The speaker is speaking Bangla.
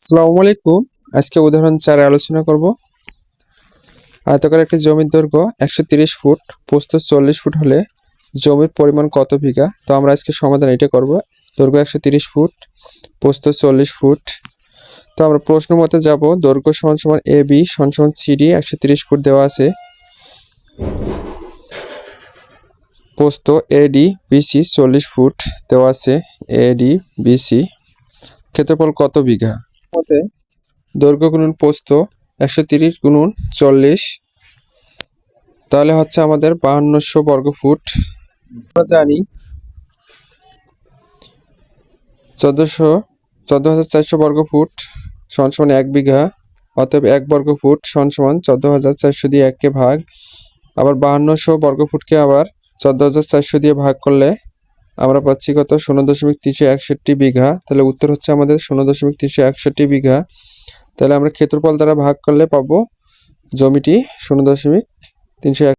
আসসালামু আলাইকুম। আজকে উদাহরণ চারে আলোচনা করব। আয়তাকার একটি জমির দৈর্ঘ্য একশো তিরিশ ফুট, প্রস্থ চল্লিশ ফুট হলে জমির পরিমাণ কত বিঘা? তো আমরা আজকে সমাধান এটা করব। দৈর্ঘ্য একশো তিরিশ ফুট, প্রস্থ চল্লিশ ফুট। তো আমরা প্রশ্ন মতে যাব, দৈর্ঘ্য সমান সমান এ বি সমান সমান সিডি একশো তিরিশ ফুট দেওয়া আছে। প্রস্থ এডি বিসি চল্লিশ ফুট দেওয়া আছে এডি বিসি ক্ষেত্রফল কত বিঘা? মতে দৈর্ঘ্য গুণন পোস্ত একশো তিরিশ গুণন চল্লিশ। তাহলে হচ্ছে আমাদের বাহান্নশো বর্গ ফুট। আমরা জানি চোদ্দোশো চোদ্দ হাজার চারশো বর্গ ফুট সমান সমান এক বিঘা, অতএব এক বর্গ ফুট সমান সমান চোদ্দ হাজার চারশো দিয়ে এককে ভাগ। আবার বাহান্নশো বর্গ ফুটকে আবার চোদ্দ হাজার চারশো দিয়ে ভাগ করলে আমরা পাচ্ছি কত? শূন্য দশমিক তিনশো একষট্টি বিঘা। তাহলে উত্তর হচ্ছে আমাদের শূন্য দশমিক তিনশো একষট্টি বিঘা। তাহলে আমরা ক্ষেত্রফল দ্বারা ভাগ করলে পাবো জমিটি শূন্য দশমিক তিনশো এক